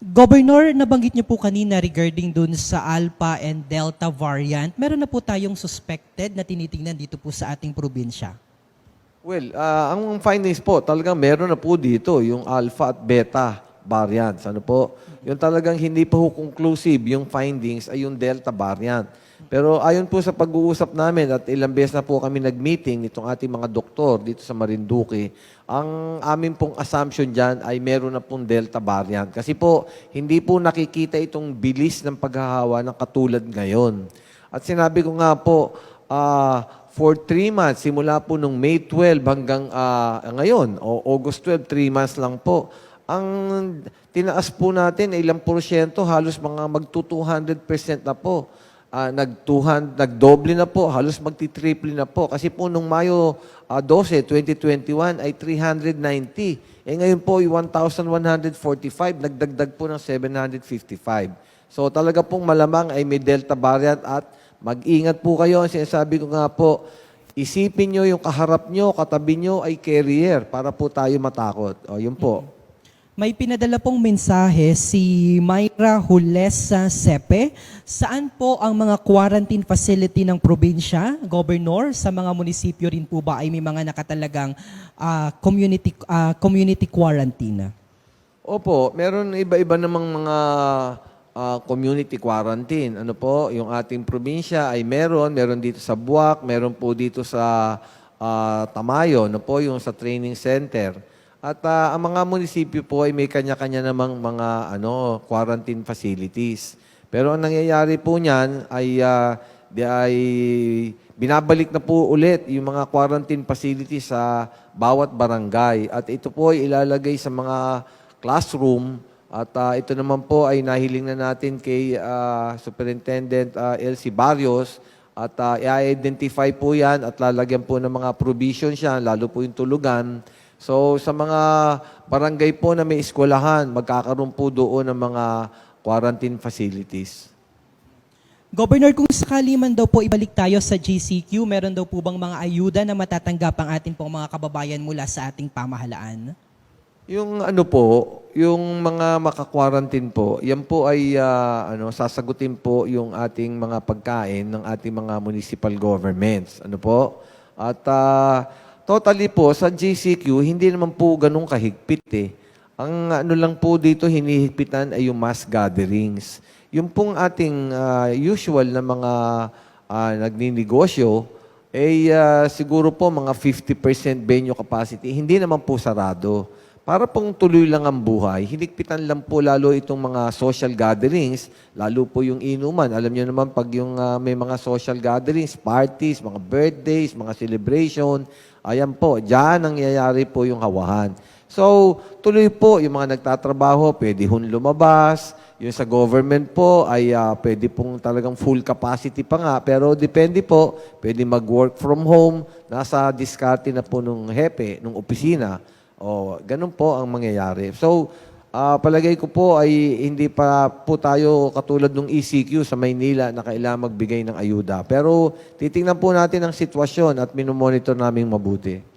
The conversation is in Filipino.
Governor, nabanggit niyo po kanina regarding dun sa Alpha and Delta variant. Meron na po tayong suspected na tinitingnan dito po sa ating probinsya. Well, ah, ang findings po, talagang meron na po dito yung alpha at beta variants. Ano po? Yung talagang hindi pa ho conclusive yung findings ay yung delta variant. Pero ayon po sa pag-uusap namin at ilang beses na po kami nag-meeting nitong ating mga doktor dito sa Marinduque, ang amin pong assumption dyan ay meron na pong delta variant. Kasi po, hindi po nakikita itong bilis ng paghahawa ng katulad ngayon. At sinabi ko nga po, ah, for three months, simula po nung May 12 hanggang ah, ngayon, o August 12, three months lang po, ang tinaas po natin ilang porsyento, halos mga magto 200% na po. Ah, nag 200, nagdoble na po, halos magti-triple na po. Kasi po nung Mayo ah, 12, 2021 ay 390. Eh ngayon po ay 1,145, nagdagdag po ng 755. So talaga pong malamang ay may Delta variant at mag-ingat po kayo. Ang sinasabi ko nga po, isipin nyo yung kaharap nyo, katabi nyo ay carrier para po tayo matakot. O yun po. May pinadala pong mensahe si Myra Hulesa Sepe. Saan po ang mga quarantine facility ng probinsya, Governor? Sa mga munisipyo rin po ba ay may mga nakatalagang ah, community, ah, community quarantine? Opo, meron iba-iba namang mga ah, community quarantine. Ano po, yung ating probinsya ay meron, meron dito sa Buwak, meron po dito sa ah, Tamayo, ano po, yung sa training center. At ah, ang mga munisipyo po ay may kanya-kanya namang mga ano, quarantine facilities. Pero ang nangyayari po niyan ay ah, di ay binabalik na po ulit yung mga quarantine facilities sa bawat barangay. At ito po ay ilalagay sa mga classroom at ah, ito naman po ay nahiling na natin kay ah, Superintendent ah, Elsie Barrios at ah, i-identify po yan at lalagyan po ng mga provisions yan, lalo po yung tulugan. So sa mga barangay po na may eskwelahan, magkakaroon po doon ng mga quarantine facilities. Governor, kung sakali man daw po ibalik tayo sa GCQ, meron daw po bang mga ayuda na matatanggap ang atin pong mga kababayan mula sa ating pamahalaan? Yung ano po, yung mga maka-quarantine po, yan po ay ah, ano sasagutin po yung ating mga pagkain ng ating mga municipal governments. Ano po? At ah, totally po sa GCQ hindi naman po ganun kahigpit eh. Ang ano lang po dito hinihigpitan ay yung mass gatherings. Yung pong ating ah, usual na mga ah, nagninegosyo, eh ah, siguro po mga 50% venue capacity, hindi naman po sarado. Para pong tuloy lang ang buhay, hinigpitan lang po lalo itong mga social gatherings, lalo po yung inuman. Alam niyo naman pag yung ah, may mga social gatherings, parties, mga birthdays, mga celebration, ayan po, diyan nangyayari po yung hawahan. So, tuloy po yung mga nagtatrabaho, pwede hun lumabas. Yung sa government po ay ah, pwede pong talagang full capacity pa nga. Pero depende po, pwede mag-work from home. Nasa diskarte na po nung hepe, nung opisina. O, ganun po ang mangyayari. So, ah, palagay ko po ay hindi pa po tayo katulad ng ECQ sa Maynila na kailangan magbigay ng ayuda. Pero titingnan po natin ang sitwasyon at minomonitor namin mabuti.